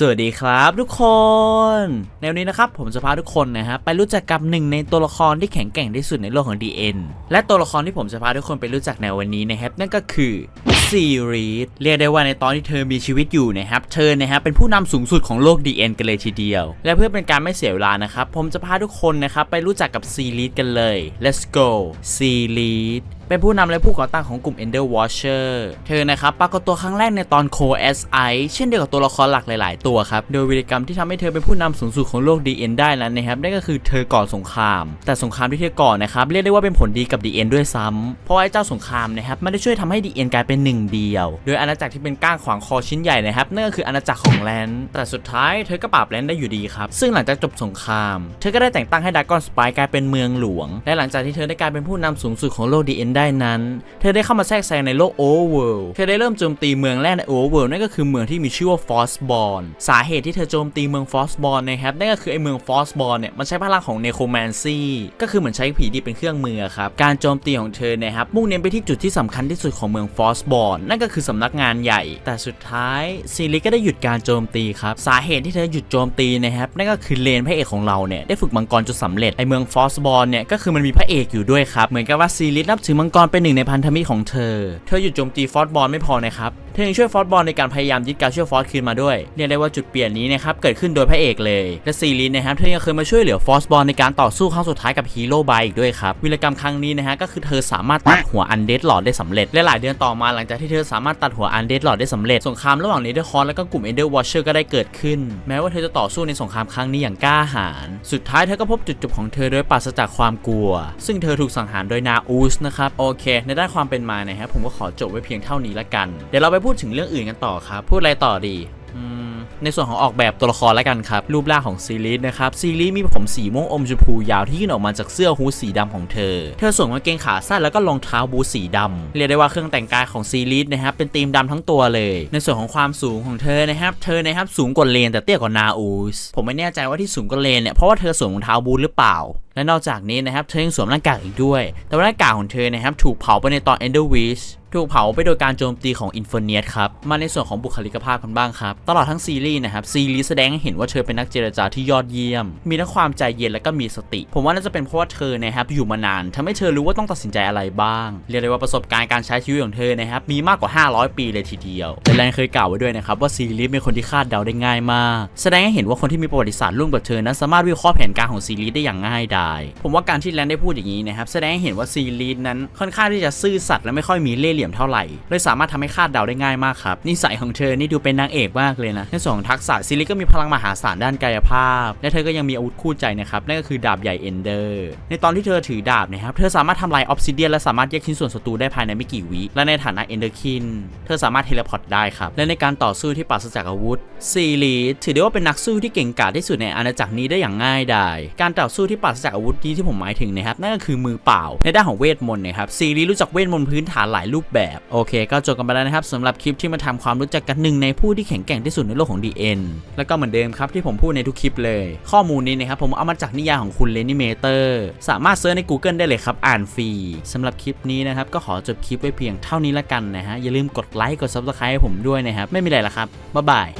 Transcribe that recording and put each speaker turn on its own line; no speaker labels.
สวัสดีครับทุกคน ในวันนี้นะครับผมจะพาทุกคนนะฮะไปรู้จักกับหนึ่งในตัวละครที่แข็งแกร่งที่สุดในโลกของ DN และตัวละครที่ผมจะพาทุกคนไปรู้จักในวันนี้นะครับนั่นก็คือซีรีสเรียกได้ว่าในตอนที่เธอมีชีวิตอยู่นะครับเธอนะฮะเป็นผู้นำสูงสุดของโลก DN กันเลยทีเดียว และเพื่อเป็นการไม่เสียเวลานะครับผมจะพาทุกคนนะครับไปรู้จักกับซีรีสกันเลย let's go ซีรีส เป็นผู้นำและผู้ก่อตั้งของกลุ่ม Ender Watcher เธอนะครับปรากฏตัวครั้งแรกในตอน Co SI เช่นเดียวกับตัวละครหลักหลาย ๆ ตัวครับ โดยวิธีกรรมที่ทำให้เธอเป็นผู้นำสูงสุดของโลก DN ได้นั้นนะครับนั่นก็คือเธอก่อนสงคราม แต่สงครามที่เธอก่อนนะครับเรียกได้ว่าเป็นผลดีกับ DN ด้วยซ้ำเพราะไอ้เจ้าสงครามนะครับไม่ได้ช่วยทำให้ DN กลายเป็นหนึ่งเดียว โดยอาณาจักรที่เป็นก้างขวางคอชิ้นใหญ่นะครับนั่นก็คืออาณาจักรของแลนด์แต่สุดท้ายเธอก็ปราบแลนด์ได้อยู่ดีครับซึ่งหลังจากจบสงคราม เธอก็ได้แต่งตั้งให้ดากอนสปายกลายเป็นเมืองหลวง และหลังจากที่เธอได้กลายเป็นผู้นำสูงสุดของโลก DN ได้นั้น เธอได้เข้ามาแทรกแซงในโลก Overworld เธอได้เริ่มโจมตีเมืองแรกใน Overworld นั่นก็คือเมืองที่มีชื่อว่า Frostborn สาเหตุที่เธอโจมตีเมือง Frostborn นะครับนั่นก็คือไอเมือง Frostborn เนี่ยมันใช้พลังของ Necromancy ก็คือเหมือนใช้ผีดิบเป็นเครื่องมือครับการโจมตีของเธอนะครับมุ่งเน้นไปที่จุดที่สำคัญที่สุดของเมือง Frostborn นั่นก็คือสำนักงานใหญ่ แต่สุดท้ายซีรีก็ได้หยุดการโจมตีครับสาเหตุที่เธอหยุดโจมตีนะครับนั่นก็คือเลนพระเอกของเราเนี่ยได้ฝึกมังกรจนสำเร็จไอเมือง Frostborn เนี่ยก็คือมันมีพระเอกอยู่ด้วยครับเหมือนกับว่าซีรีนับถือมังกรเป็นหนึ่งในพันธมิตรของเธอ เธอหยุดโจมตีฟอสบอลไม่พอนะครับ เธอยังช่วยฟอสบอลในการพยายามยึดกาเชียลฟอสคืนมาด้วย เรียกได้ว่าจุดเปลี่ยนนี้นะครับเกิดขึ้นโดยพระเอกเลย และซีรีส์นะครับเธอยังเคยมาช่วยเหลือฟอสบอลในการต่อสู้ครั้งสุดท้ายกับฮีโร่ไบอีกด้วยครับ วิรกรรมครั้งนี้นะฮะก็คือเธอสามารถตัดหัวอันเดดหลอดได้สำเร็จ และหลายเดือนต่อมาหลังจากที่เธอสามารถตัดหัวอันเดดหลอดได้สำเร็จ สงครามระหว่างเนเธอร์คอนและก็กลุ่มเอนเดอร์วอชเชอร์ก็ได้เกิดขึ้น แม้ว่าเธอจะต่อสู้ในสงครามครั้งนี้อย่างกล้าหาญ สุดท้ายเธอก็พบจุดจบของเธอโดยปราศจากความกลัว ซึ่งเธอถูกสังหารโดยนาอูสนะครับโอเค ในด้านความเป็นมานะฮะผมก็ขอจบไว้เพียงเท่านี้ละกัน เดี๋ยวเราไปพูดถึงเรื่องอื่นกันต่อครับ พูดอะไรต่อดีในส่วนของออกแบบตัวละครแล้วกันครับ รูปร่างของซีรีส์นะครับ ซีรีส์มีผมสีม่วงอมชมพูยาวที่ยื่นออกมาจากเสื้อฮูดสีดำของเธอ เธอสวมกางเกงขาสั้นแล้วก็รองเท้าบูสีดำเรียกได้ว่าเครื่องแต่งกายของซีรีส์นะครับเป็นธีมดำทั้งตัวเลย ในส่วนของความสูงของเธอนะครับ เธอนะครับสูงกว่าเลนแต่เตี้ยกว่านาอูสผมไม่แน่ใจว่าที่สูงกว่าเลนเนี่ยเพราะว่าเธอสวมรองเท้าบูทหรือเปล่า และนอกจากนี้นะครับเธอยังสวมหน้ากากอีกด้วย แต่ว่าหน้ากากของเธอนะครับถูกเผาไปในตอน Ender Wish ถูกเผาไปโดยการโจมตีของ i n f e r n i u s ครับ มาในส่วนของบุคลิกภาพกันบ้างครับ ตลอดทั้งซีรีส์นะครับ ซีรีส์แสดงให้เห็นว่าเธอเป็นนักเจรจาที่ยอดเยี่ยม มีทั้งความใจเย็นและก็มีสติ ผมว่าน่าจะเป็นเพราะว่าเธอนะครับอยู่มานานทำให้เธอรู้ว่าต้องตัดสินใจอะไรบ้าง เรียกได้ว่าประสบการณ์การใช้ชีวิตของเธอนะครับมีมากกว่า 500 ปีเลยทีเดียวและแลนเคยกล่าวไว้ด้วยนะครับว่าซีรีส์เป็นคนที่คาดเดาได้ง่ายมาก แสดงให้เห็นว่าคนที่มีประวัติศาสตร์ร่วมกับเธอนั้นสามารถวิเคราะห์แผนการของซีรีส์ได้อย่างง่ายดายผมว่าการที่แลนได้พูดอย่างนี้นะครับแสดงให้เห็นว่าซีรีส์นั้นค่อนข้างที่จะซื่อสัตย์และไม่ค่อยมีเล่ห์เหลี่ยมเท่าไหร่เลยสามารถทำให้คาดเดาได้ง่ายมากครับนิสัยของเธอนี่ดูเป็นนางเอกมากเลยนะในส่วนของทักษะซีรีส์ก็มีพลังมหาศาลด้านกายภาพ และเธอก็ยังมีอาวุธคู่ใจนะครับนั่นก็คือดาบใหญ่เอนเดอร์ในตอนที่เธอถือดาบนะครับเธอสามารถทำลายออฟซิเดียนและสามารถแยกชิ้นส่วนศัตรูได้ภายในไม่กี่วิและในฐานะเอนเดอร์คินเธอสามารถเทเลพอร์ตได้ครับและในการต่อสู้ที่ปราศจากอาวุธซีรีสถือได้ว่าเป็นนักสู้ที่เก่งกาจที่สุดในอาณาจักรนี้ได้อย่างง่ายดายการต่อสู้ที่ปราศจากอาวุธนี้ที่ผมหมายถึงนะครับนั่นก็คือมือเปล่า ในด้านของเวทมนต์นะครับซีรีส์รู้จักเวทมนต์พื้นฐานหลายรูปแบบโอเค ก็จบกันไปแล้วนะครับสำหรับคลิปที่มาทำความรู้จักกันหนึ่งในผู้ที่แข็งแกร่งที่สุดในโลกของ DN แล้วก็เหมือนเดิมครับที่ผมพูดในทุกคลิปเลย ข้อมูลนี้นะครับผมเอามาจากนิยายของคุณเลนิเมเตอร์สามารถเซิร์ชใน Google ได้เลยครับอ่านฟรีสำหรับคลิปนี้นะครับก็ขอจบคลิปไว้เพียงเท่านี้ละกันนะฮะอย่าลืมกดไลค์กด Subscribe ให้ผมด้วยนะครับไม่มีอะไรละครับบ๊ายบาย